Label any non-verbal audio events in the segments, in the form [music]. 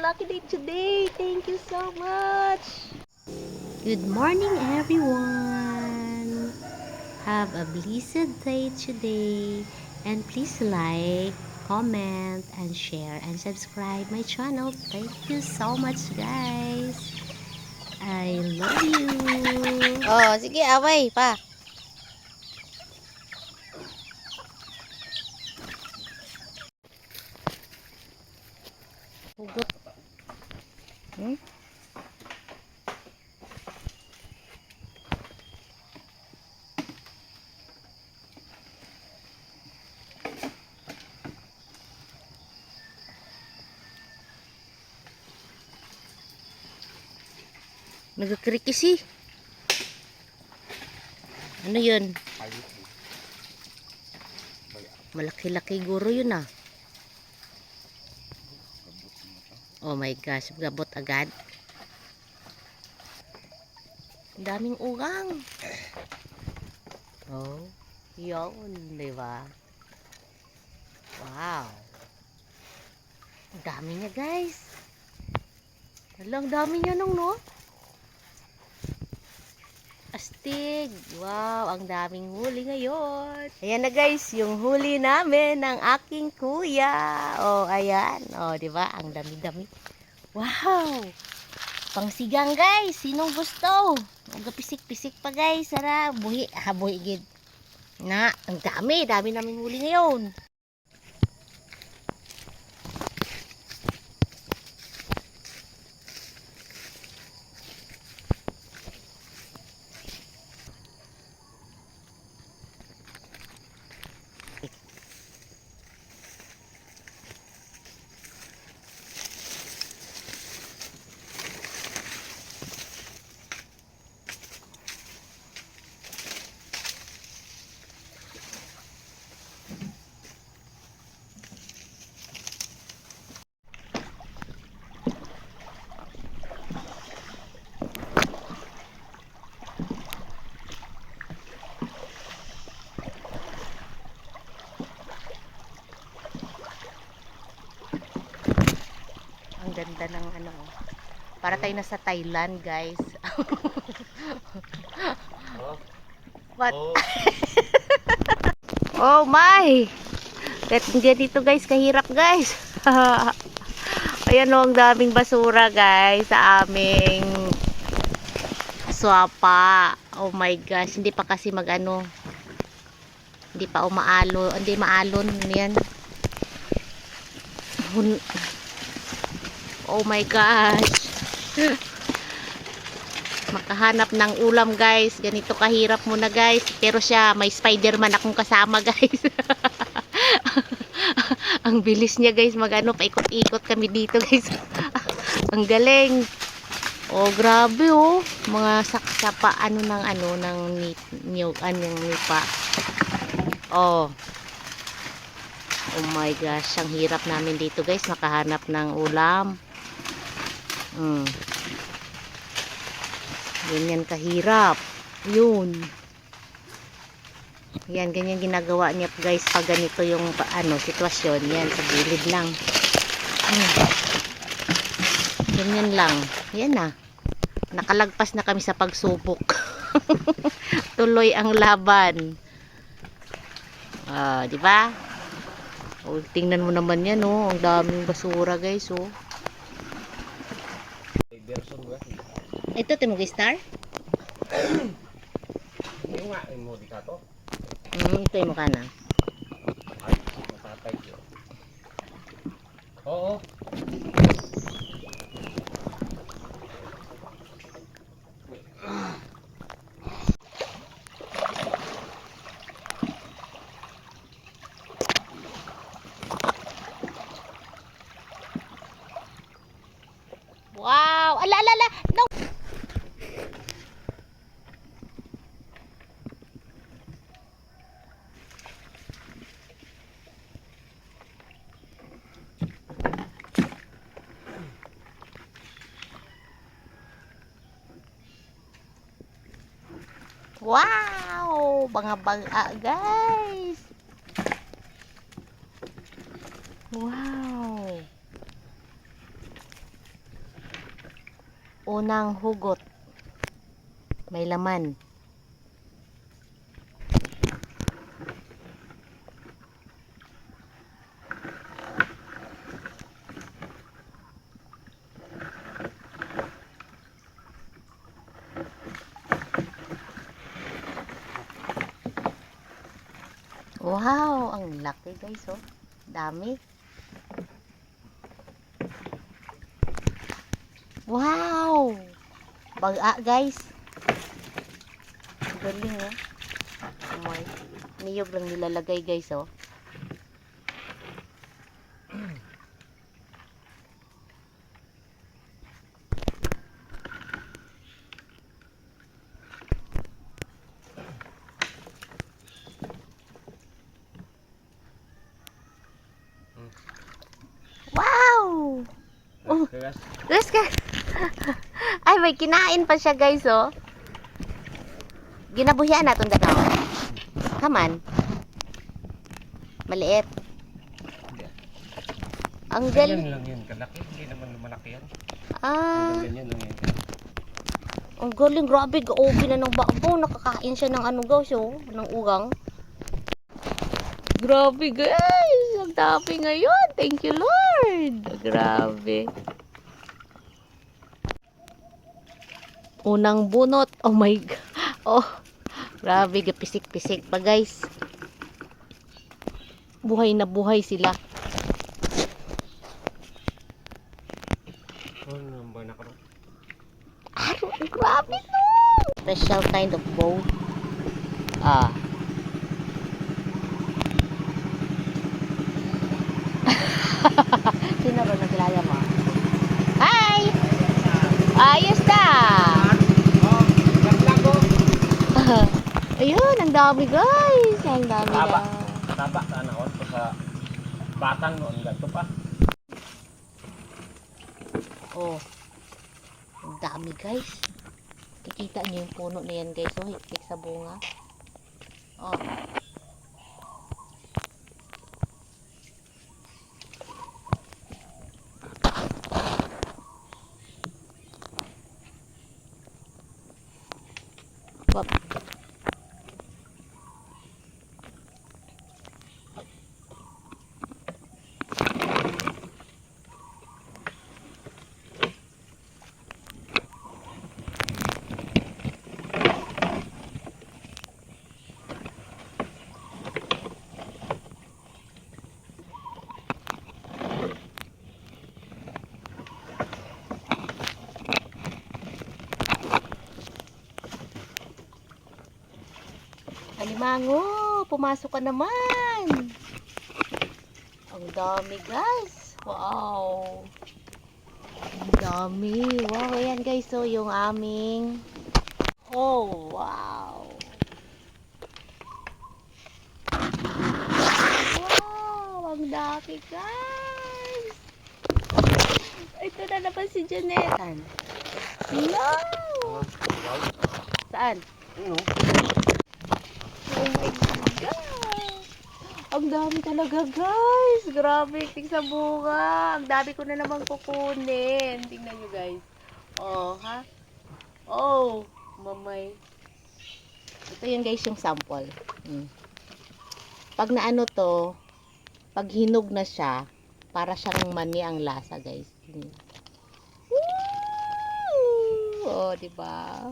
lucky day today. Thank you so much. Good morning, everyone. Have a blessed day today. And please like, comment, and share, and subscribe my channel. Thank you so much, guys. I love you. Oh, sige, away pa. Nagkakirikisi. Ano yun? Malaki-laki guro yun ah. Oh my gosh, gabot agad. Daming ugang. Oh, yun, di? Wow. Ang dami niya, guys. Hala, ang dami niya nung, no? Astig. Wow, ang daming huli ngayon. Ayan na guys, yung huli namin ng aking kuya. Oh, ayan. Oh, 'di ba? Ang dami-dami. Wow! Pangsigang guys, sinong gusto? Magapisik-pisik pa guys, sara. Buhi, ha buhi gid. Na, ang dami, dami namin huli ngayon. Ganda ng ano. oh. Para tayo nasa Thailand, guys. What? Oh [laughs] my! Kahit ganito guys, kahirap guys. [laughs] Ayan o, ang daming basura guys sa aming swapa. Oh my gosh, hindi pa kasi magano. Hindi pa umaalo, hindi maalon yan. Hun- Oh my gosh. Makahanap ng ulam guys. Ganito kahirap muna guys. Pero siya, may Spider-Man akong kasama [laughs] guys. Ang bilis niya guys. Magano, paikot-ikot kami dito guys. [laughs] Ang galing. Oh, grabe oh. Mga saksapa ano ng ano ng niyog, anong nipa. Oh. Oh my gosh, ang hirap namin dito guys, makahanap ng ulam. Mm. Ganyan kahirap. Yun. Yan, ganyan ginagawa niya guys pag ganito yung ano, sitwasyon. Yan, sa gilid lang. Mm. Ganyan lang. Yan na. Nakalagpas na kami sa pagsubok. [laughs] Tuloy ang laban. Ah, di ba? O, tingnan mo naman yan, oh. Ang daming basura, guys, oh. Version ba? Ito, Timo Star? Hindi nga, yung mo di ka to. Mm, ito yung mukha na. Ay, matatay yun. Oo. Wow! Banga-banga, guys! Wow! Unang hugot. May laman. Guys, oh. Dami. Wow! Baga guys. Galing oh. Amoy. Niyog lang nilalagay guys oh. Wow! Oh. Keras. Terus ka. Ay, may kinain pa siya, guys, oh. Ginabuhian na itong danaw. Haman. Maliit. Ang Ganyan galing. lang yun, kalaki. Hindi naman malaki yan. Ah, Ganyan lang yan. ang galing. Grabe, gaobi na ng babo. Nakakain siya ng ano, guys, oh. Ng ugang. Grabe, guys. Ang dami ngayon. Thank you, Lord. Grabe. Unang bunot. Oh my God. Oh, grabe. Pisik-pisik pa, guys. Buhay na buhay sila. Oh, namba na karon. Aro, grabe no. Special kind of bow. Ah. Sino [laughs] Ayun, ang dami guys. Ang dami Taba. na. Taba sa anaon pa sa batang noon gato pa. Oh. Ang dami guys. Kikita niyo yung puno na yan guys. Oh, higpit sa bunga. Oh. Alimango, pumasok ka naman. Ang dami, guys. Wow. Ang dami. Wow, ayan guys. So, yung aming... Oh, wow. Wow, ang dami, guys. Ito na naman si Janet. Saan? No! Saan? Ano? Ang dami talaga, guys! Grabe, sa bunga. Ang dami ko na naman kukunin. Tingnan nyo, guys. Oh, ha? Oh, mamay. Ito yun, guys, yung sample. Mm. Pag naano to, pag hinog na siya, para siyang mani ang lasa, guys. Mm. Woo! Oh, di ba?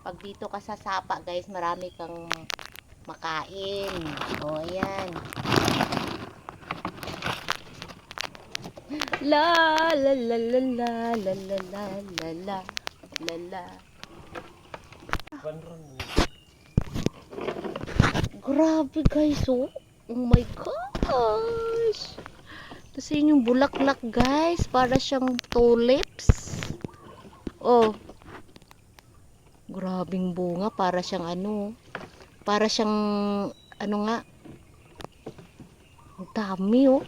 Pag dito ka sa sapa guys marami kang makain o ayan la la la la la la la la la la la la grabe guys oh oh my gosh tapos yun yung bulaklak guys para siyang tulips oh Grabing bunga para siyang ano. Para siyang ano nga. Ang dami oh.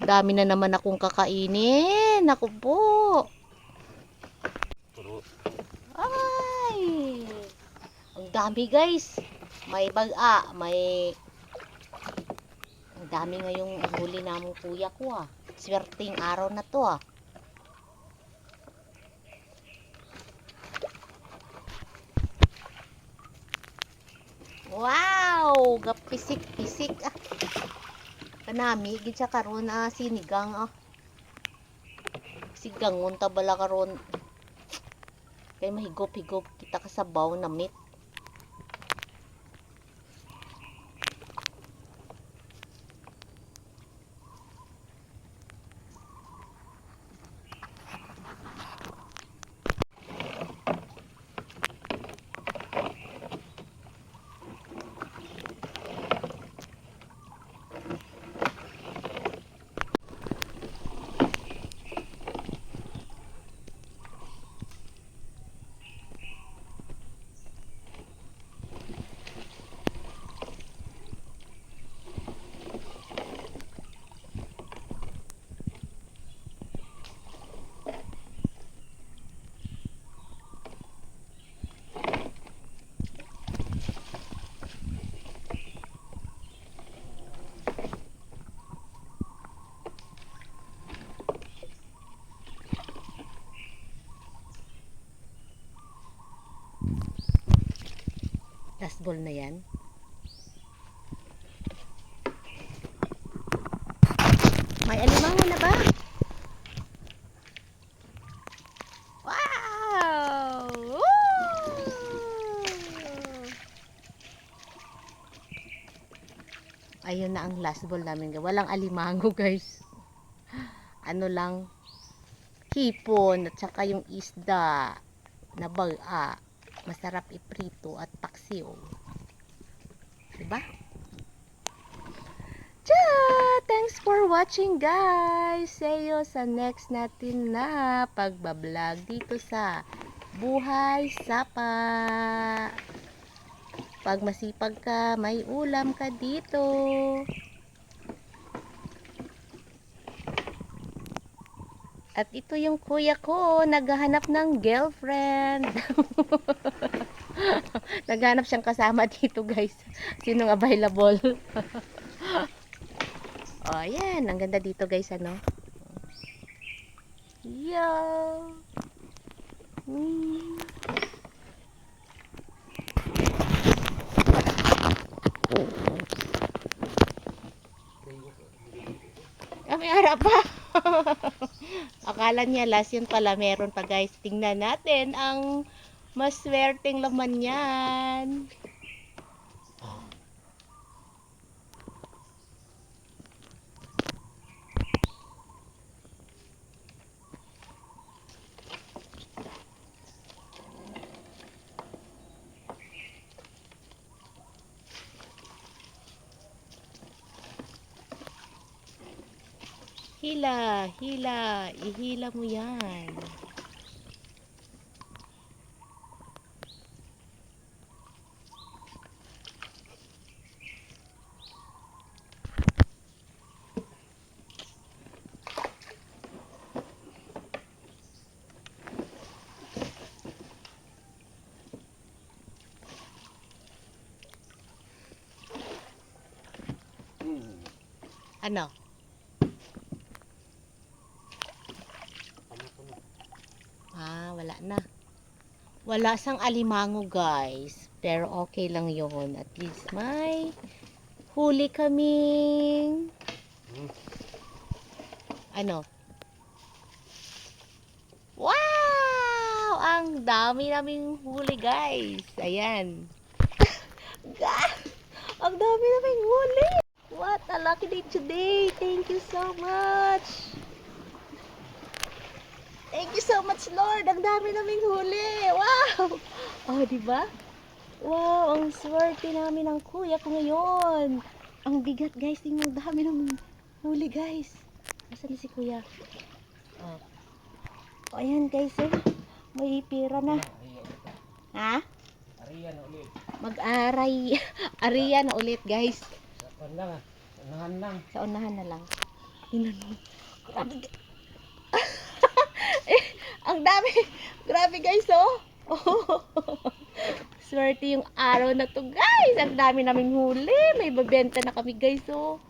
Dami na naman akong kakainin. Ako po. Ay. Ang dami guys. May baga, may ang dami ngayong huli namong kuya ko ah. Swerteng araw na to ah. Wow! Gapisik-pisik ah. Kanami, gid siya karon ah, sinigang ah. Sigang unta bala karon. Kay mahigop-higop kita kasabaw na meat. Last ball na yan. May alimango na ba? Wow! Woo! Ayun na ang last ball namin. Walang alimango [laughs] guys. Ano lang, hipon at saka yung isda na baga. Masarap iprito at paksiw. Diba? Tcha! Thanks for watching guys! See you sa next natin na pagbablog dito sa Buhay Sapa. Pag masipag ka, may ulam ka dito. At ito yung kuya ko, naghahanap ng girlfriend. [laughs] [laughs] naghahanap siyang kasama [laughs] dito guys. Sinong available? [laughs] oh, ayan. Ang ganda dito guys, ano? Yo! Mm. Ah, may harap pa. Akala niya last yun pala meron pa guys. Tingnan natin ang maswerteng laman niyan. Hila, hila, ihila mo yan. Ano? Ah, wala na. Wala sang alimango, guys. Pero okay lang yon At least may huli kaming... Ano? Wow! Ang dami naming huli, guys. Ayan. [laughs] Ang dami naming huli! A lucky day today! Thank you so much! Thank you so much, Lord. Ang dami naming huli. Wow! [laughs] Oh, di ba? Wow, ang swerte namin ng kuya ko ngayon. Ang bigat, guys. Tingnan, ang dami naming huli, guys. Nasaan na si kuya? Oh. oh ayan, guys. Eh. May pira na. Ha? Ariyan ulit. Mag-aray. [laughs] Ariya na ulit, guys. Saan lang ah. Unahan lang. Sa unahan na lang. Grabe. eh, [laughs] ang dami. Grabe guys, oh. [laughs] Swerte yung araw na to, guys. Ang dami naming huli. May babenta na kami, guys, oh.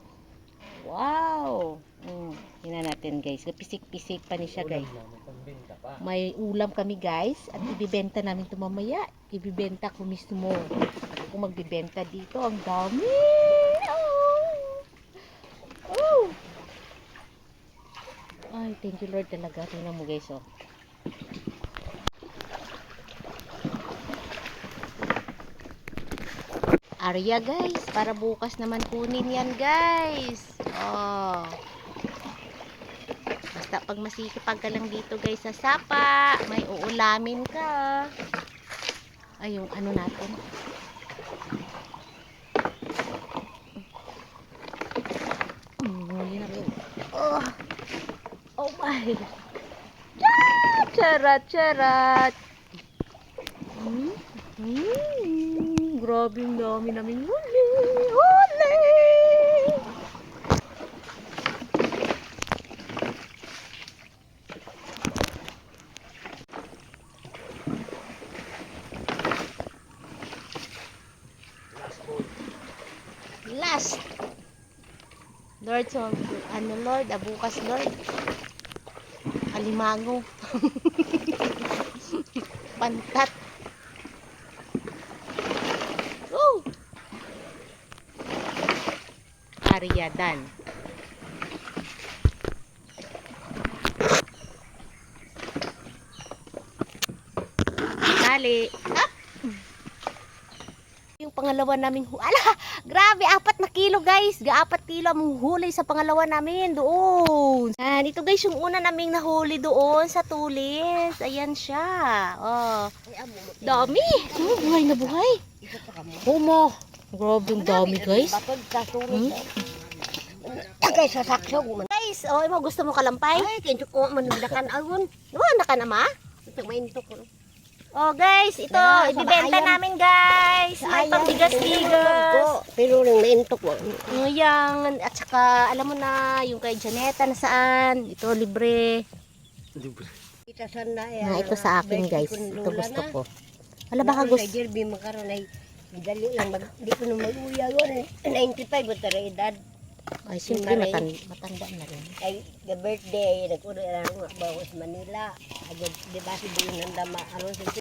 Wow. Mm, tingnan natin, guys. Pisik-pisik pa ni siya, guys. May ulam kami, guys. At ibibenta namin ito mamaya. Ibibenta ko mismo. akong magbibenta dito. Ang dami! Oh! Oh! Ay, thank you Lord talaga. Tingnan mo guys, oh. Arya guys, para bukas naman kunin yan guys. Oh. Basta pag masikipag ka lang dito guys sa sapa, may uulamin ka. Ay, yung ano natin. Mm, huli na rin. Oh, my. Charat, charat, charat. Hmm? Hmm, grabe yung dami namin huli. Huli! Last. Lord, so, ano Lord, ah, bukas Lord. Alimango. [laughs] Pantat. Woo! Ariadan. Dali. Up! Pangalawa naming hu- Ala! Grabe, apat na kilo guys. Gaapat kilo ang huli sa pangalawa namin doon. Yan, ito guys yung una naming nahuli doon sa tulis. Ayan siya. Oh. Dami. Oh, buhay na buhay. Humo. Grabe yung dami guys. Hmm? surot. Kay sa sakso man. Guys, oh, mo gusto mo kalampay? Ay, kinto ko man nagdakan agon. Oh, naka na ma? Ito mainto ko. Oh guys, ito, Yeah, sa ibibenta bayan. namin guys. May pambigas-bigas. Pero nang nainto ko. Nguyang, at saka alam mo na, yung kay Janeta na saan. Ito, libre. Kita sana ya. Na ito sa akin guys. Ito gusto ko. Wala baka Gusto gusto. derby makaron ay dali lang mag di ko na mag-uya yun. 95 ba tara edad. Ay, siyempre matan, matanda na rin. Ay the birthday nagkuno na nga bawas Manila. Agad di ba si dama aron sa